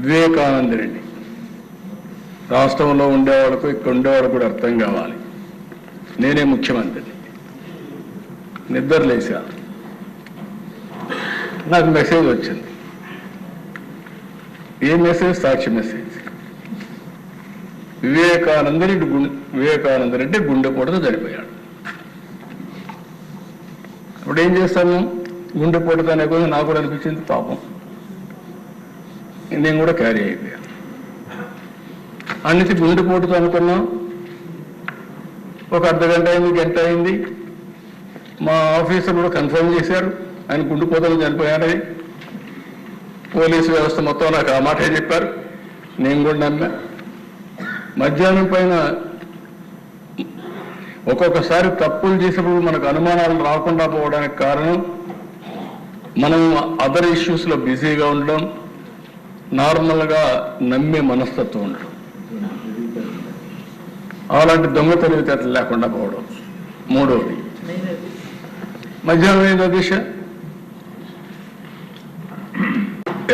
వివేకానంద రెడ్డి. రాష్ట్రంలో ఉండేవాళ్ళకు ఇక్కడ ఉండేవాళ్ళకు కూడా అర్థం కావాలి. నేనే ముఖ్యమంత్రి నిద్ర లేచా నాకు మెసేజ్ వచ్చింది. ఏ మెసేజ్? సాక్షి మెసేజ్. వివేకానంద రెడ్డి గుండె వివేకానంద రెడ్డి గుండెపోటుతో చనిపోయాడు. ఇప్పుడు ఏం చేస్తాము గుండెపోటుతో అనే కొంచెం నాకు కూడా అనిపించింది పాపం. నేను కూడా క్యారీ అయిపోయాను అన్నిటి గుండెపోటుతో అనుకున్నాం. ఒక అర్ధ గంట అయింది గంట అయింది. మా ఆఫీసర్ కూడా కన్ఫర్మ్ చేశారు. ఆయన గుండెపోతలు చనిపోయాడని పోలీసు వ్యవస్థ మొత్తం నాకు ఆ మాటే చెప్పారు. నేను కూడా నమ్మా. మధ్యాహ్నం పైన ఒక్కొక్కసారి తప్పులు చేసినప్పుడు మనకు అనుమానాలు రాకుండా పోవడానికి కారణం మనం అదర్ ఇష్యూస్లో బిజీగా ఉండడం నార్మల్గా నమ్మే మనస్తత్వం ఉండడం. అలాంటి దొంగ తెలివితేటలు లేకుండా పోవడం. మూడవది మధ్యాహ్నం ఏదో దిశ?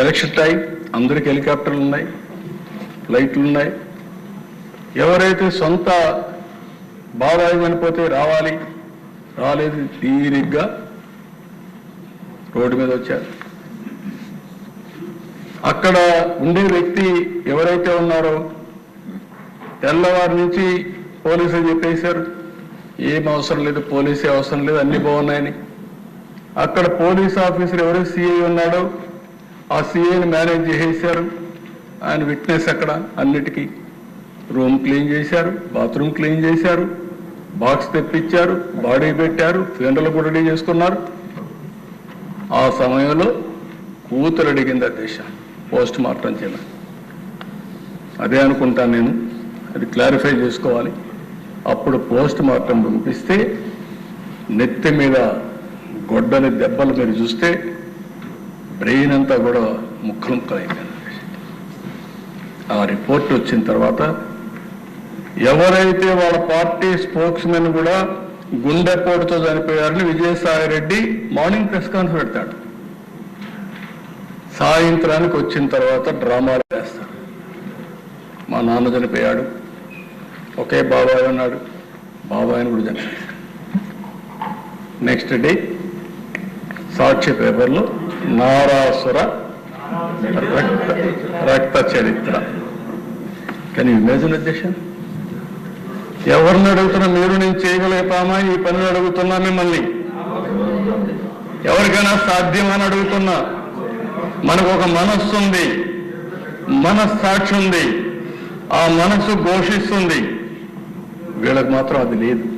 ఎలక్షన్ టైం అందరికి హెలికాప్టర్లు ఉన్నాయి ఫ్లైట్లు ఉన్నాయి. ఎవరైతే సొంత బాధాయమనిపోతే రావాలి రాలేదు తీరిగ్గా రోడ్డు మీద వచ్చారు. అక్కడ ఉండే వ్యక్తి ఎవరైతే ఉన్నారో తెల్లవారి నుంచి పోలీసులు చెప్పేశారు. ఏం అవసరం లేదు పోలీసే అవసరం లేదు అన్ని బాగున్నాయని. అక్కడ పోలీస్ ఆఫీసర్ ఎవరు సిఐ ఉన్నాడో ఆ సిఐని మేనేజ్ చేసేశారు. ఆయన విట్నెస్ అక్కడ అన్నిటికీ. రూమ్ క్లీన్ చేశారు బాత్రూమ్ క్లీన్ చేశారు బాక్స్ తెప్పించారు బాడీ పెట్టారు ఫెండలు కూడా రెడీ చేసుకున్నారు. ఆ సమయంలో కూతురు అడిగింది అధ్యక్ష పోస్ట్ మార్టం చేయడం అదే అనుకుంటాను నేను. అది క్లారిఫై చేసుకోవాలి. అప్పుడు పోస్ట్ మార్టం పంపిస్తే నెత్తి మీద గొడ్డని దెబ్బలు మీరు చూస్తే బ్రెయిన్ అంతా కూడా ముక్కలు ముక్కలు ఆ రిపోర్ట్ వచ్చిన తర్వాత ఎవరైతే వాళ్ళ పార్టీ స్పోక్స్ మెన్ కూడా గుండెపోటుతో చనిపోయారని Vijayasai Reddy morning press conference పెడతాడు. సాయంత్రానికి వచ్చిన తర్వాత డ్రామాలు వేస్తారు మా నాన్న చనిపోయాడు. ఒకే బాబాయ్ ఉన్నాడు. బాబాయ్ని కూడా చనిపోయాడు నెక్స్ట్ డే సాక్షి పేపర్లో నారాసుర రక్త రక్త చరిత్ర. కానీ ఇమేజిన్ అధ్యక్ష ఎవరిని అడుగుతున్నా మీరు నేను చేయగలుగుతామా? ఈ పనులు అడుగుతున్నా మిమ్మల్ని. ఎవరికైనా సాధ్యమని అడుగుతున్నా? మనకు ఒక మనస్సు ఉంది మనస్సాక్షి ఉంది ఆ మనస్సు ఘోషిస్తుంది. వీళ్ళకి మాత్రం అది లేదు.